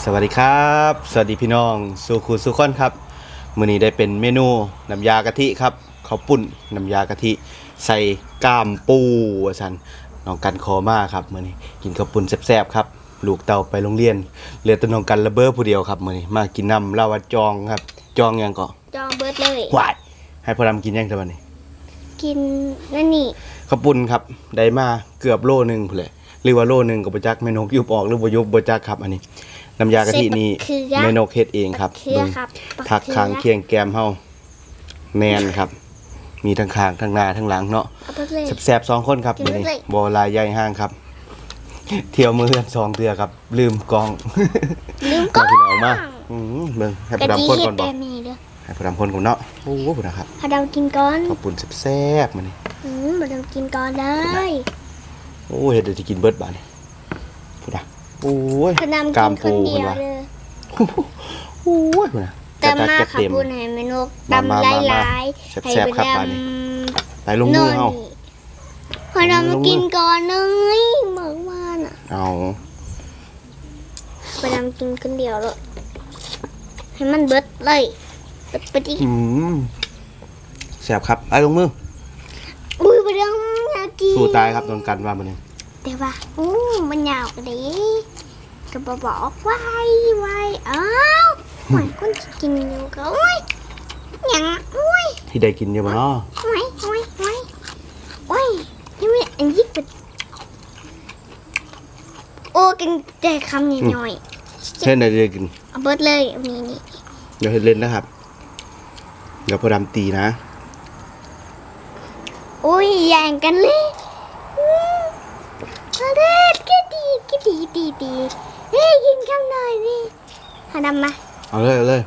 สวัสดีครับ สวัสดีพี่น้องสุขุสุขคนครับมื้อนี้ได้เป็นเมนูน้ำยากะทิครับข้าวปุ้นน้ำยากะทิ ใส่ก้ามปูว่าซั่นน้องกันคอมาครับมื้อนี้กินข้าวปุ้นแซ่บๆครับลูกเต่าไปโรงเรียนเหลือแต่น้องกันระเบ้อผู้เดียวครับมื้อนี้มากินน้ำลาวาจองครับ จองหยังก็จองเบิร์ดเลยหวายให้พ่อดำกินหยังซะบัดนี้ กินนั่นนี่ข้าวปุ้นครับได้มาเกือบโลหนึงพุ่นแหละหรือว่าโลหนึงก็บ่จักแม่นกยุบออกหรือบ่ยุบบ่จักครับอันนี้ น้ำยากะทินี่แม่นกเฮ็ดเองครับเครือเบิ่งครับทักคางเคียงแกมเฮาแมนครับ มีทั้งคางทั้งหน้าทั้งหลังเนาะ เอาเบิร์ดเลย แสบๆสองคนครับกินมื้อนี้เลยบ่ลายใหญ่ห้างครับ เที่ยวมือกันสองเทื่อครับ ลืมกองลืมก็มาพี่น้องมาอืมเบิ่งให้กะประทิดำคนเห็ก่อดนแบบ่บนี้เด้อให้ประดำคนก่อนเนาะโอ้โหพุ่นนะครับพอดำกินก่อนขอบคุณแซ่บๆมื้อนี้อืมพอดำกินก่อนเลยโอ้เฮ็ดได้สิกินเบิดบาดนี้พุ่นน่ะ โอ้ยพอดำกากิมนคปูนเดีพุ่นยวว่าเลยโอ้ยพุ่นน่ะแต่จัดมาจัดขับเต็มปูนให้เมนูมามาดำมาหลายแซ่บๆครับบาดนี้ไปลงนมืออนเฮานี่พอดำมากินก่อนเลยเมื่อวานอะเอาพอดำกินคนเดียวเลยให้มันเบิร์ดเลยเบิร์ดไปดิอืมแซ่บครับไปลงมืออุ้ยพอดำอยากกินสู้ตายครับโดนกันว่ามันนี่ แต่ว่าอู้มันยาวกว่านี้ก็บบอกไว้ไว้อ้าวหอยคนจะกินอยู่ก็โอ้ยหยังอุ้ยที่ได้กินอยู่บ่เนาะโอ้ยโอ้ยโอ้ยโอ้ยนี่มันอันนี้เป็นโอ้กินแต่คำหน่อยเช่นได้ได้กินๆเอาเบิดเลยนี่นี่เดี๋ยวให้เล่นนะครับ เดี๋ยวพอดำตีนะโอ้ยแย่งกันเลยอืม เอาเด็ดก็ดีก็ดีดีดีเฮ้ยกินคำหน่อยดิหาดำมา เอาเลยเอาเลย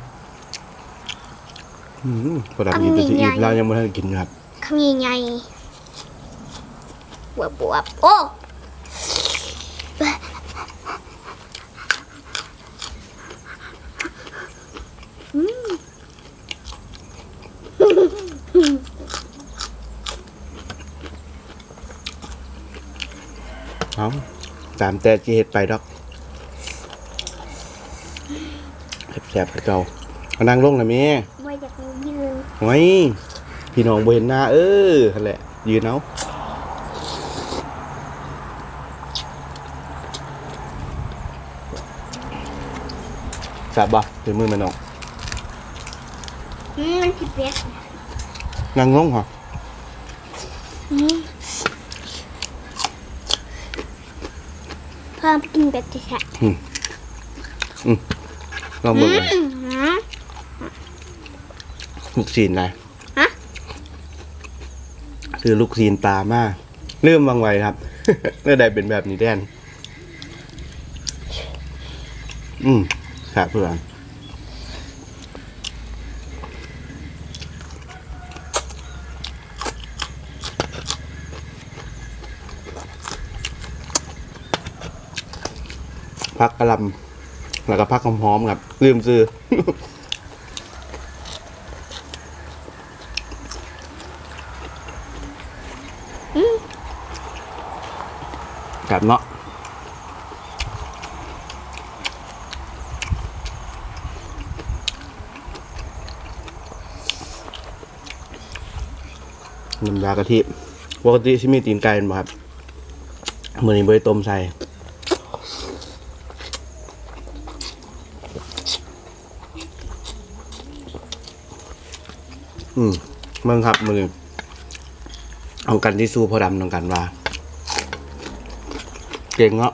อืมพอดำกินไปสิทำยังไงอีกเรายังไม่ทันกินอยู่ครับคำใหญ่ๆบวบบวบโอ้อืม เอาตามแต่ที่เฮ็ดไปดอกแซ่บๆให้เก่าเอานั่งลงนะแม่ไม่อยากยืนไว้พี่น้องบ่เห็นหน้าเออนั่นแหละ ยืนเอาแซ่บบ่เป็นมือมันน้องอืมมันผิดเปียกนั่งลงเหรอ อืมเพิ่มกินแบบที่แท้ลองเบิ่งเลยอืมลูกซีนอะไรฮะคือลูกซีนปลามาเริ่มวางไวครับเมื่อใดเป็นแบบนี้แดนอืมครับเพื่อน พักกระลำแล้วก็พักหอมๆครับลืมซื้อกับเนาะน้ำยากะทิปกติชิมีตีนไก่เป็นบ่ครับ มือนี้เบยต้มใส่ อืมเมืองครับมือนี้เอากันที่สู้พอดำตรงกันว่า เก่งเนาะ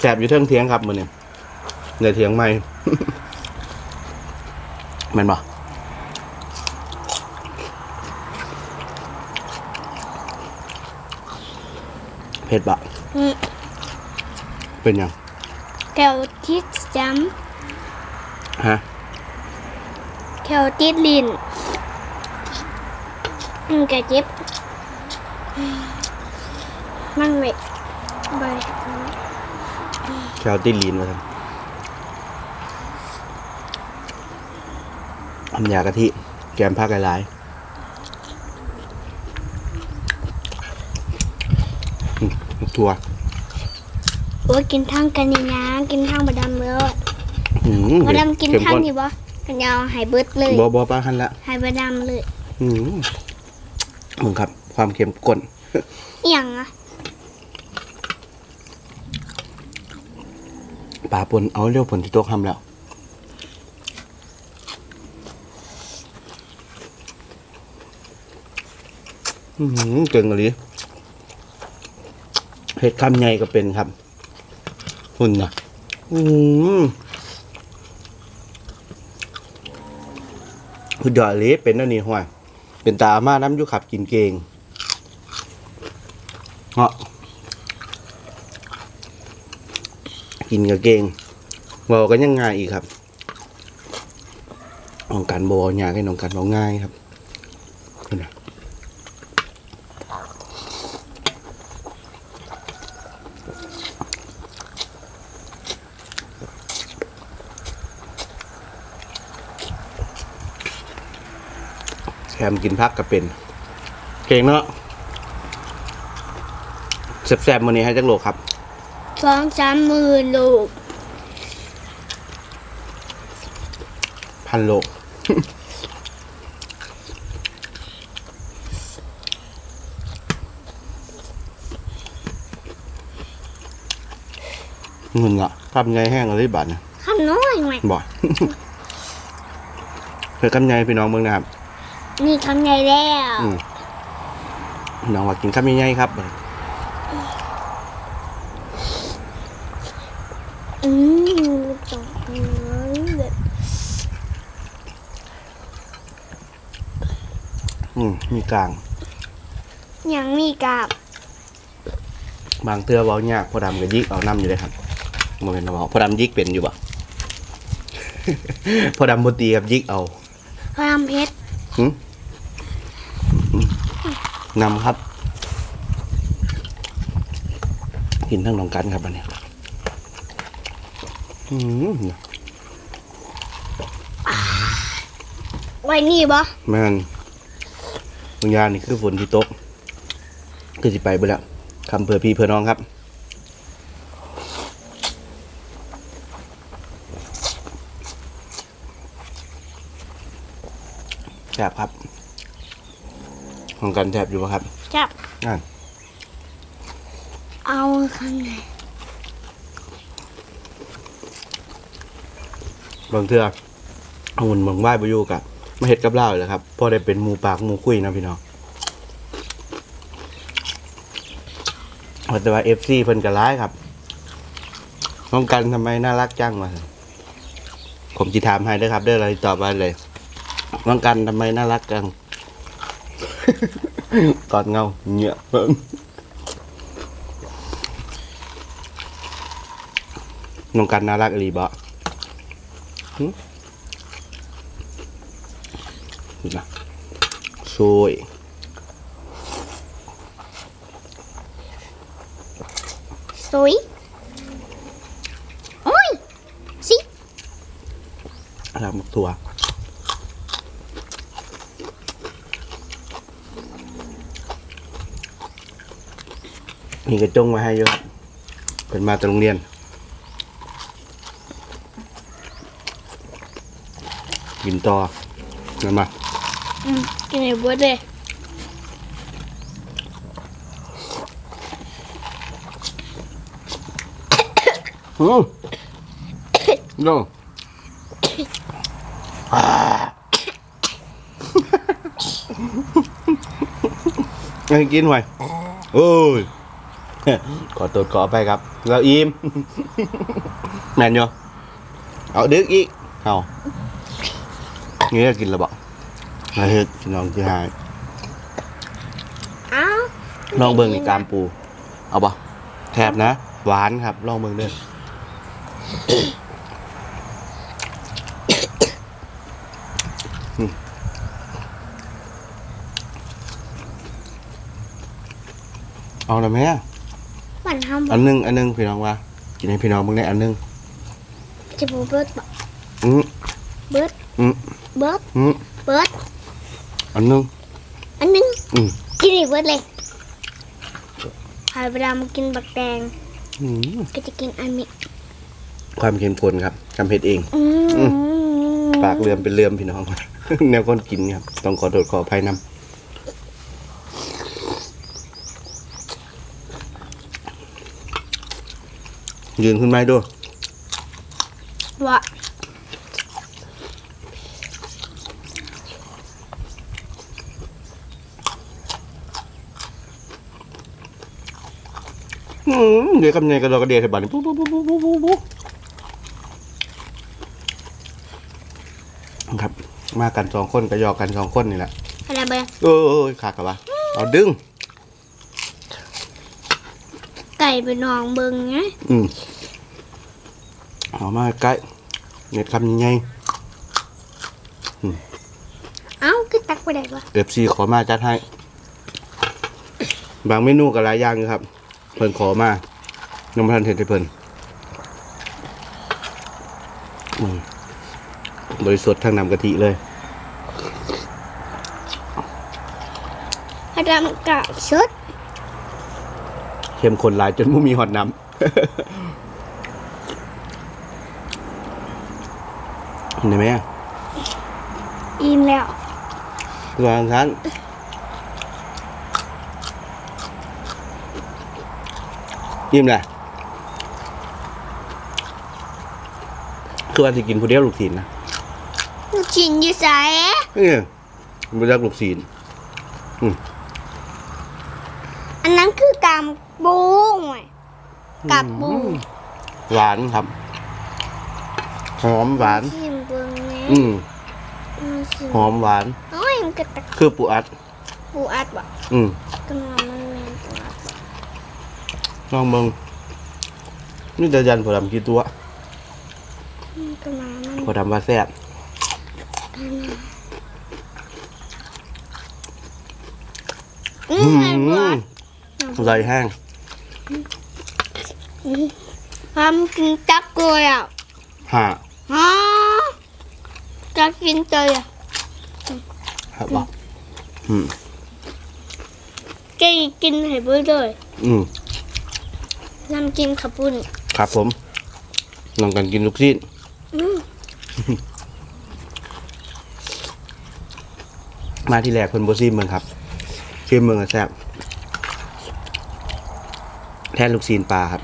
แสบๆอยู่เทิงเทียงครับมือนี่ในเทียงไม่แมันบ่เผ็ดบะอืมเป็นยัง แคลติดจฮะำแคลติดลิ้นอืมกระเจ็บมันเวทไปแคลติลีนมาทำทำยากะทิแกมผักหลายๆถั่ว โอ้ยกินทั้งกันนี่นะกินทั้งบดำเลยอืมบดำกินเข้มทั้งข้นนี่บ่กันยาวหายเบิดเลยบ่บ่ปลาหันละหายบดำเลย อืมมึงครับ ความเข้มข้นเอียงอะปลาปนเอาเร็วผลที่โต๊ะทำแล้วอืมเก่งเลยเห็ดคำใหญ่ก็เป็นครับ หุ่นนะอืมคุณยอดเลยเป็นอันนี้ห้วยเป็นตาอามาน้ำอยุขับกินเกงเหาะกินกับเกงเวาก็ยังง่ายอีกครับน้องกันบอยากให้น้องกันบอกง่ายครับคุณนะ แถ มกินพักก็เป็น เก่งเนาะแซ่บๆมื้อนี้ให้จักโลครับสองสามหมื่นลูกพันโลเงินละทำไงแห้งอะไรบาทเนี่ยคำน้อยไหมบ่เคยกำไงพี่น้องเมืองนะครับ นี่คำใหญ่แล้วอืมพี่น้องว่ากินข้าวใหญ่ๆครับอืมตกเลยแบบอืมมีกลาง ยังมีกับบางเตือเว้ายากพอดำก็ยิกเอาน้ำอยู่เลยครับโมเมนต์เราบอกพอดำยิกเป็นอยู่บ่ พอดำบตีกับยิกเอาความเพชรหึหึ นำครับ กินทั้งน้องกันครับอันนี้อืมไว้นี่บ่แม่นบางอยางนี่คือฝนที่ตกคือสิไปไปแล้วคำเพื่อพี่เพื่อน้องครับ แสบครับ ของกันแสบอยู่ปะครับจับนั่นเอาข้างในบางเทือเอาหุ่นเมืองไหว้ไปอยู่กับมาเห็ดกับเล่าวเลยครับพอได้เป็นหมูปากหมูคุยนะพี่น้องแต่ว่าเอฟซีเพิ่นก็ร้ายครับน้องกันทำไมน่ารักจังวะผมจะถามให้เด้อครับเด้ออะไรตอบมาเลย น้องกันทำไมน่ารักจัง กอดเงาเหงี่ยเบิ่งน้องกันน่ารักอีหลีบ่นี่นะสวยสวยโอ้ยสิอะไรมักถั่ว นี่กระจงไว้ให้เยอะครับเป็นมาจากโรงเรียน กินต่อนั่นมาอืมกินไอ้เบิดเลยอืมโน่อ่าให้กินไว้โอ้ย ขอตัวขอไปครับแล้วอิ่มแม่นอยู่เอาดึกอีกเอางี้จะกินแล้วบอกมาเฮ็ดพี่น้องที่หายเอ้าลองเบิ่งอีกกามปู เอาบ่แทบนะ หวานครับ ลองเบิ่งเด้ออืมเอาละแม่ มันทำอันหนึงอันหนึงพี่น้องว่า กินให้พี่น้องเบิ่งได้อันหนึงจะบูเบิดบ่อืมเบิดอืมเบิดอืมเบิดอันหนึงอันหนึงอืมกินไอ้เบิดเลยหายเวลามากินบักแดงอืมก็จะกินอันนี้ความเข้มข้นครับทำเผ็ดเอง อืมปากเลื่อมเป็นเลื่อมพี่น้อง แนวคนกินครับ ต้องขอโทษขออภัยนำ ยืนขึ้นไม้ด้วยว่าอืมเดี๋ยวกำเนิดกระดอกกระเดียดให้บ้านนี่ปุ๊บปุ๊บปุ๊บปุ๊บปุ๊บปุ๊บปุ๊บครับ มากันสองคนก็หยอกกันสองคนนี่แหละอะไรเบอร์เออเออขาดกับว่าเอาดึง ไก่ไปนองเบิงไงอืม เอามาใกล้เน็ตคำยังไงเอ้าคือตักไปได้ปะเอฟซีขอมาจัดให้ บางเมนูกับหลายอย่างอยู่ครับ เพิ่นขอมายังไม่ทันเห็นให้เพิ่นอืมบริสุทธิ์ทางนำกะทิเลยพระดำกับชุดเข้มข้นหลายจนไม่มีหอดน้ำ เห็นไหมอะอิ่มแล้ววางชั้นยิ้มเลยคือว่าสิกินผู้เดียวลูกศิลนะลูกชิ้นอยู่ใสนี่ไม่รักลูกศิลอันนั้นคือกามบูงไงกับบูหวานครับ หอมหวานชิมเบิงไง อืมอืมชิมหอมหวาน โอ้ยมันก็ตะคือปูอัด ปูอัดบ่อืมก็นอนมันแมนปูอัดบ่ลองเบิงนี่จะยันผดำกี่ตัวอืมก็มามันผดำว่าแซ่บอือืมไอ้ปูอัมดไหลแห้งทำกินจักเลยอะห่าฮะจะ กินเตยอะครับบอกอืมแกกินให้เบื่อเลยอืมน้ำจิ้มขับปุ่นครับผมลองกันกินลูกชิ้นอืมมาที่แรกเพิ่นบ่ซีมเมืองครับซีมเมืองอะแซ่บแทนลูกชิ้นปลาครับ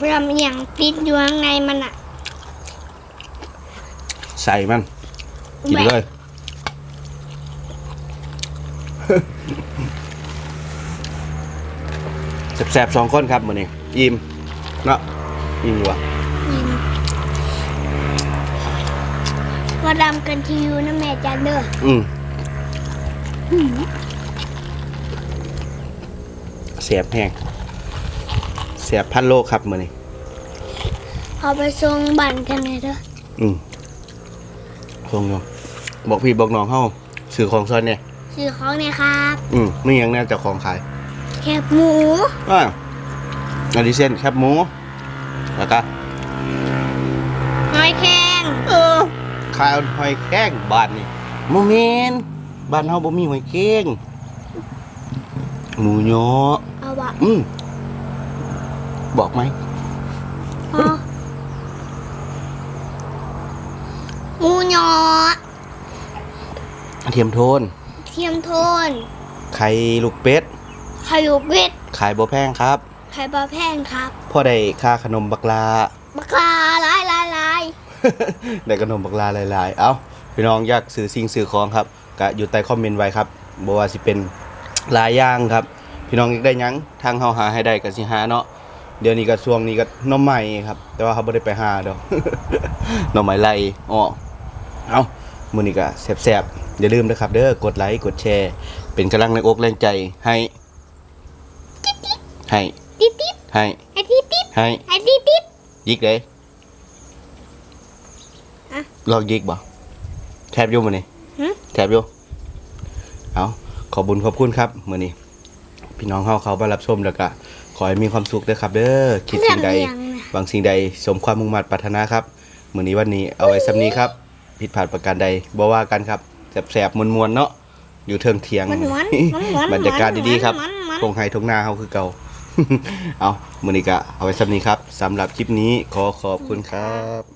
เวลามันอย่างติดอยู่ข้างในมันอะใส่มัน กินเลยแซ่บๆสองคนครับมื้อนี้อิ่มเนาะอิ่มอยู่อะว่าดำกันทีอยู่นะแม่จ้าเด้ออืมเสียบแห้ง เสียบพันโลครับมื้อนี้เอาไปส่งบันกันเลยเด้ออืมคงอยู่บอกพี่บอกน้องเฮาซื้อของซอยเนี่ยซื้อของเนี่ยครับ อืมไม่ยังแน่เจะของขายแคบหมูอ่าอันนี้เส้นแคบหมูแล้วก็หอยแครงเออขายหอยแข้งบ้านนี่โมเมนบ้านเฮาบ่มีหอยแข้งหมูยอเอาบะอืม บอกไหมพอหมูหยอเทียมโทน เทียมโทน ไข่ลูกเป็ด ไข่ลูกเบ็ด ขายบ่แพงครับไข่ปลาแพงครับพอได้ค่าขนมบักลา บักลาลายลายลายได้ขนมบักลาหลายๆเอ้าพี่น้องอยากซื้อสิ่งซื้อของครับก็อยู่ใต้คอมเมนต์ไว้ครับบ่ว่าสิเป็นหลายอย่างครับ พี่น้องอยากได้หยังทางเฮาหาให้ได้ก็สิหาเนาะ เดี๋ยวนี้ก็ช่วงนี้ก็หน้อใหม่ครับ แต่ว่าเขาบ่ได้ไปหาดอกหน้อใหม่ไล่อ้อเอ้ามื้อนี้ก็แซ่บๆอย่าลืมนะครับ เด้อกดไลค์กดแชร์ เป็นกำลังแรงอกแรงใจให้ให้ติ๊ดติ๊ดให้ไอ้ติ๊ดติ๊ดให้ไอ้ติ๊ดติ๊ดยิกเลยอะลองยิกบ่แทบอยู่มื้อนี้หึแทบอยู่เอาขอบุญขอบคุณครับมื้อนี้ พี่น้องเฮาเขามารับชมแล้วก็ ขอให้มีความสุขเด้อครับ เด้อคิดสิ่งใดเรื่องเลี้ยงน่ะหวังสิ่งใด สมความมุ่งมั่นปรารถนาครับมื้อนี้วันนี้เอาไว้สำนี้ครับสผิดพลาดประการใดบ่ว่ากันครับแสบๆมวนๆเนาะอยู่เทิงเถียงมันหวานมันหวานบรรยากาศดีๆครับมันมันทงไฮทงนาเฮาคือเก่าเอามื้อนี้ก็เอาไว้สำนี้ครับสำหรับคลิปนี้ขอขอบคุณครับ